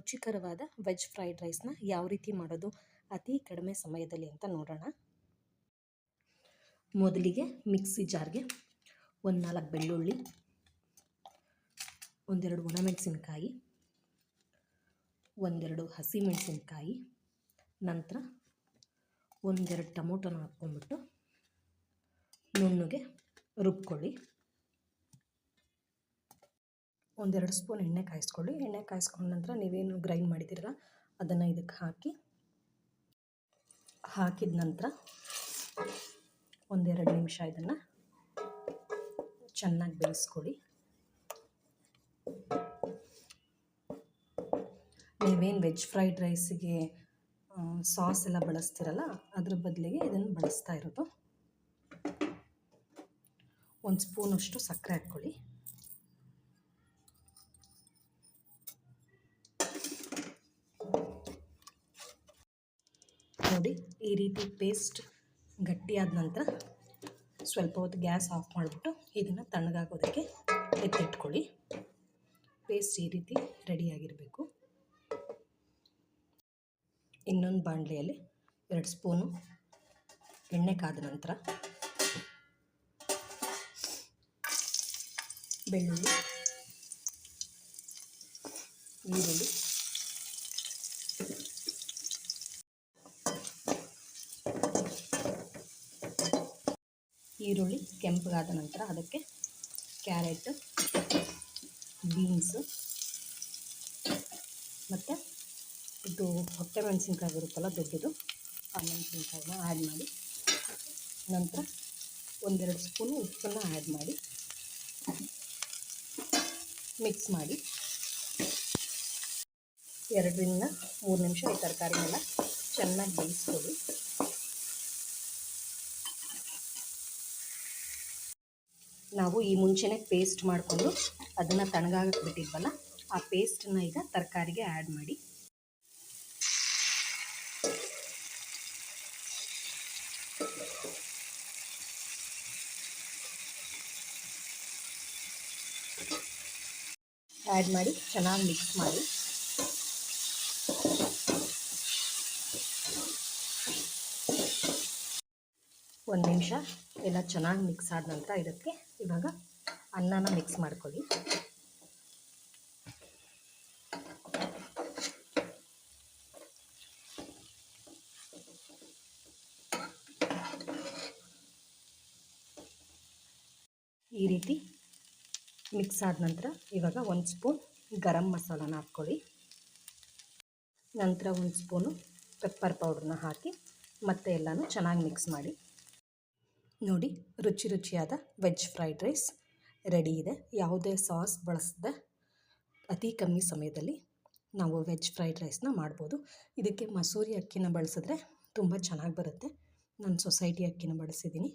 ರುಚಿಕರವಾದ veg fried ರೈಸ್ನ ಯಾವ ರೀತಿ ಮಾಡೋದು ಅತಿ ಕಡಿಮೆ ಸಮಯದಲ್ಲಿ ಅಂತ ನೋಡೋಣ. ಮೊದಲಿಗೆ ಮಿಕ್ಸಿ ಜಾರ್ಗೆ ಒಂದು ನಾಲ್ಕು ಬೆಳ್ಳುಳ್ಳಿ, ಒಂದೆರಡು ಒಣಮೆಣಸಿನ್ಕಾಯಿ, ಒಂದೆರಡು ಹಸಿಮೆಣಸಿನ್ಕಾಯಿ, ನಂತರ ಒಂದೆರಡು ಟೊಮೊಟೊನ ಹಾಕ್ಕೊಂಡ್ಬಿಟ್ಟು ನುಣ್ಣಗೆ ರುಬ್ಕೊಳ್ಳಿ. ಒಂದೆರಡು ಸ್ಪೂನ್ ಎಣ್ಣೆ ಕಾಯಿಸ್ಕೊಳ್ಳಿ. ಎಣ್ಣೆ ಕಾಯಿಸ್ಕೊಂಡ ನಂತರ ನೀವೇನು ಗ್ರೈಂಡ್ ಮಾಡಿದ್ದೀರಲ್ಲ, ಅದನ್ನು ಇದಕ್ಕೆ ಹಾಕಿ, ಹಾಕಿದ ನಂತರ ಒಂದೆರಡು ನಿಮಿಷ ಇದನ್ನು ಚೆನ್ನಾಗಿ ಬೇಯಿಸ್ಕೊಳ್ಳಿ. ನೀವೇನು ವೆಜ್ ಫ್ರೈಡ್ ರೈಸಿಗೆ ಸಾಸ್ ಎಲ್ಲ ಬಳಸ್ತೀರಲ್ಲ, ಅದ್ರ ಬದಲಿಗೆ ಇದನ್ನು ಬಳಸ್ತಾ ಇರೋದು. ಒಂದು ಸ್ಪೂನಷ್ಟು ಸಕ್ಕರೆ ಹಾಕ್ಕೊಳ್ಳಿ. ನೋಡಿ, ಈ ರೀತಿ ಪೇಸ್ಟ್ ಗಟ್ಟಿಯಾದ ನಂತರ ಸ್ವಲ್ಪ ಹೊತ್ತು ಗ್ಯಾಸ್ ಆಫ್ ಮಾಡಿಬಿಟ್ಟು ಇದನ್ನು ತಣ್ಣಗಾಗೋದಕ್ಕೆ ಎತ್ತಿಟ್ಕೊಳ್ಳಿ. ಪೇಸ್ಟ್ ಈ ರೀತಿ ರೆಡಿಯಾಗಿರಬೇಕು ಇನ್ನೊಂದು ಬಾಣಲೆಯಲ್ಲಿ ಎರಡು ಸ್ಪೂನು ಎಣ್ಣೆ ಕಾದ ನಂತರ ಬೆಳ್ಳುಳ್ಳಿ, ಈರುಳ್ಳಿ ಈರುಳ್ಳಿ, ಕೆಂಪಗಾದ ನಂತರ ಅದಕ್ಕೆ ಕ್ಯಾರೆಟ್, ಬೀನ್ಸು ಮತ್ತು ಇದು ಹೊಟ್ಟೆ ಮೆಣಸಿನ್ಕಾಯಿ ಬರುತ್ತಲ್ಲ ದೊಡ್ಡದು, ಆ ಮೆಣಸಿನ್ಕಾಯಿನ ಆ್ಯಡ್ ಮಾಡಿ. ನಂತರ ಒಂದೆರಡು ಸ್ಪೂನು ಉಪ್ಪನ್ನು ಆ್ಯಡ್ ಮಾಡಿ. ಮಿಕ್ಸ್ ಮಾಡಿ. ಎರಡರಿಂದ ಮೂರು ನಿಮಿಷ ಈ ತರಕಾರಿನೆಲ್ಲ ಚೆನ್ನಾಗಿ ಬೇಯಿಸ್ಕೊಳ್ಳಿ. ನಾವು ಈ ಮುಂಚೆನೇ ಪೇಸ್ಟ್ ಮಾಡಿಕೊಂಡು ಅದನ್ನು ತಣ್ಣಗಾಗಕ್ಕೆ ಬಿಟ್ಟಿದ್ವಲ್ಲ, ಆ ಪೇಸ್ಟನ್ನ ಈಗ ತರಕಾರಿಗೆ ಆ್ಯಡ್ ಮಾಡಿ. ಆ್ಯಡ್ ಮಾಡಿ, ಚೆನ್ನಾಗಿ ಮಿಕ್ಸ್ ಮಾಡಿ. ಒಂದು ನಿಮಿಷ. ಎಲ್ಲ ಚೆನ್ನಾಗಿ ಮಿಕ್ಸ್ ಆದ ನಂತರ ಇದಕ್ಕೆ ಇವಾಗ ಅನ್ನನ ಮಿಕ್ಸ್ ಮಾಡ್ಕೊಳ್ಳಿ. ಈ ರೀತಿ ಮಿಕ್ಸ್ ಆದ ನಂತರ ಇವಾಗ ಒಂದು ಸ್ಪೂನ್ ಗರಂ ಮಸಾಲಾನ ಹಾಕ್ಕೊಳ್ಳಿ. ನಂತರ ಒಂದು ಸ್ಪೂನು ಪೆಪ್ಪರ್ ಪೌಡ್ರನ್ನ ಹಾಕಿ ಮತ್ತೆ ಎಲ್ಲನೂ ಚೆನ್ನಾಗಿ ಮಿಕ್ಸ್ ಮಾಡಿ. ನೋಡಿ, ರುಚಿ ರುಚಿಯಾದ ವೆಜ್ ಫ್ರೈಡ್ ರೈಸ್ ರೆಡಿ ಇದೆ. ಯಾವುದೇ ಸಾಸ್ ಬಳಸದೆ ಅತಿ ಕಮ್ಮಿ ಸಮಯದಲ್ಲಿ ನಾವು ವೆಜ್ ಫ್ರೈಡ್ ರೈಸ್ನ ಮಾಡ್ಬೋದು. ಇದಕ್ಕೆ ಮಸೂರಿ ಅಕ್ಕಿನ ಬಳಸಿದ್ರೆ ತುಂಬ ಚೆನ್ನಾಗಿ ಬರುತ್ತೆ. ನಾನು ಸೊಸೈಟಿ ಅಕ್ಕಿನ ಬಳಸಿದ್ದೀನಿ.